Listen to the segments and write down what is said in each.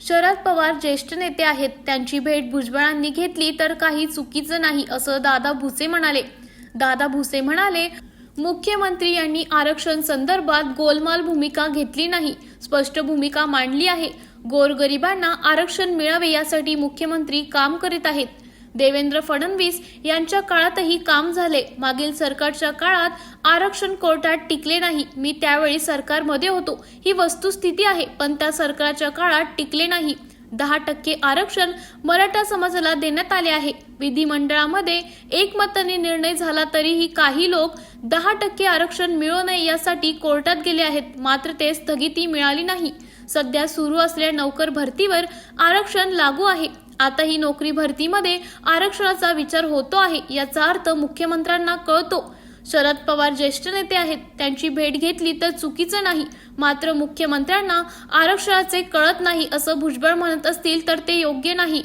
शरद पवार ज्येष्ठ नेते आहेत. त्यांची भेट भुजबळांनी घेतली तर काही चुकीचं नाही असं दादा भुसे म्हणाले. दादा भुसे म्हणाले मुख्यमंत्री यांनी आरक्षण संदर्भात गोलमाल भूमिका घेतली नाही. स्पष्ट भूमिका मांडली आहे. गोरगरिबांना आरक्षण मिळावे यासाठी मुख्यमंत्री काम करीत आहेत. देवेंद्र फडणवीस यांच्या काळातही काम झाले. मागील सरकारच्या काळात आरक्षण कोर्टात टिकले नाही. मी त्यावेळी सरकारमध्ये होतो. ही वस्तुस्थिती आहे पण त्या सरकारच्या काळात टिकले नाही. दहा टक्के आरक्षण मराठा समाजाला देण्यात आले आहे. विधिमंडळामध्ये एकमताने निर्णय झाला तरीही काही लोक दहा टक्के आरक्षण मिळू नये यासाठी कोर्टात गेले आहेत. मात्र ते स्थगिती मिळाली नाही. सध्या सुरू असलेल्या नोकर भरतीवर आरक्षण लागू आहे. आता ही नोकरी भरतीमध्ये आरक्षणाचा विचार होतो आहे याचा अर्थ मुख्यमंत्र्यांना कळतो. शरद पवार ज्येष्ठ नेते आहेत त्यांची भेट घेतली तर चुकीचं नाही. मात्र मुख्यमंत्र्यांना आरक्षणाचे कळत नाही असं भुजबळ म्हणत असतील तर ते योग्य नाही.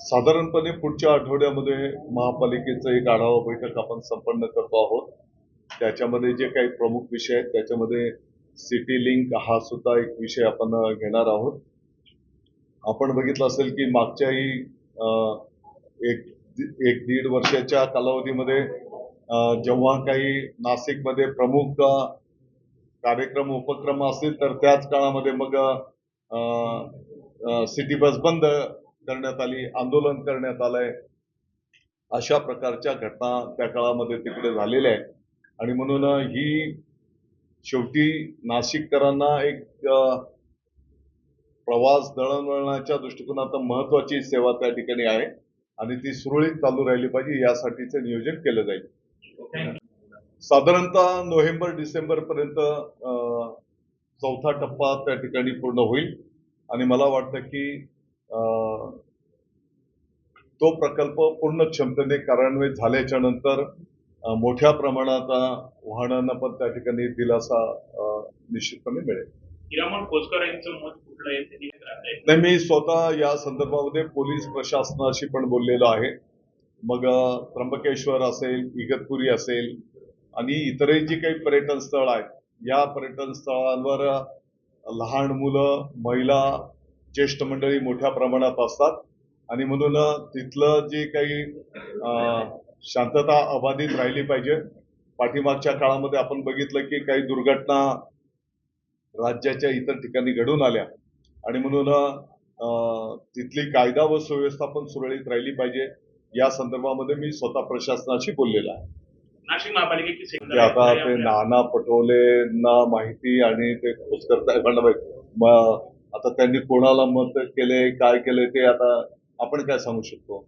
साधारणपणे पुढच्या आठवड्यामध्ये महापालिकेचं एक आढावा बैठक आपण संपन्न करतो आहोत. त्याच्यामध्ये जे काही प्रमुख विषय आहेत त्याच्यामध्ये सिटी लिंक हा सुद्धा एक विषय आपण घेणार आहोत. आपण बघितलं असेल की मागच्याही अ, एक एक दीड वर्षाच्या कालावधीमध्ये जेव्हा काही नाशिकमध्ये प्रमुख कार्यक्रम उपक्रम असतील तर त्याच काळामध्ये मग सिटी बस बंद करण्यात आली आंदोलन करण्यात आलंय. अशा प्रकारच्या घटना त्या काळामध्ये तिकडे झालेल्या आहेत. आणि म्हणून ही शेवटी नाशिककरांना एक प्रवास दळणवळणाच्या दृष्टिकोनातून महत्वाची सेवा त्या ठिकाणी आहे आणि ती सुरळीत चालू राहिली पाहिजे यासाठीचं नियोजन केलं जाईल. साधारणतः नोव्हेंबर डिसेंबर पर्यंत चौथा टप्पा त्या ठिकाणी पूर्ण होईल. आणि मला वाटतं की तो प्रकल्प पूर्ण क्षमतेने कार्यान्वित झाल्याच्यानंतर मोठ्या प्रमाणात वाहनांना पण त्या ठिकाणी दिलासा निश्चितपणे मिळेल. हिरामण खोसकर यांचं मत कुठलं आहे? नाही मी स्वतः या संदर्भामध्ये पोलीस प्रशासनाशी पण बोललेलो आहे. मग त्र्यंबकेश्वर असेल इगतपुरी असेल आणि इतरही जी काही पर्यटन स्थळ आहेत या पर्यटन स्थळांवर लहान मुलं महिला ज्येष्ठ मंडळी मोठ्या प्रमाणात असतात. आणि म्हणून तिथलं जे काही शांतता अबाधित राहिली पाहिजे. पाठीमागच्या काळामध्ये आपण बघितलं की काही दुर्घटना राज्याच्या इतर ठिकाणी घडून आल्या. आणि म्हणून तिथली कायदा व सुव्यवस्था पण सुरळीत राहिली पाहिजे. या संदर्भामध्ये मी स्वतः प्रशासनाशी बोललेलो आहे. नाशिक महापालिकेची आता ते नाना पटोलेंना माहिती आणि ते साहेबांना माहिती मग आता त्यांनी कोणाला मत केले काय केले ते आता आपण काय सांगू शकतो?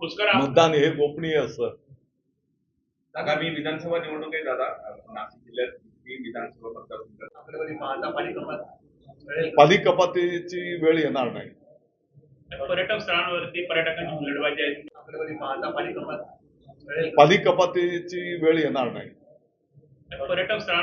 मतदान हे गोपनीय असतं आगामी विधानसभा निवडणूक आहे दादा. नाशिक जिल्ह्यात ही विधानसभा मतदारसंघ पाली कपातीची वेळ येणार नाही. पर्यटन स्थळांवरती पर्यटकांची हुलडबाजी आहे. पाली कपातीची वेळ येणार नाही. पर्यटन स्थळांवर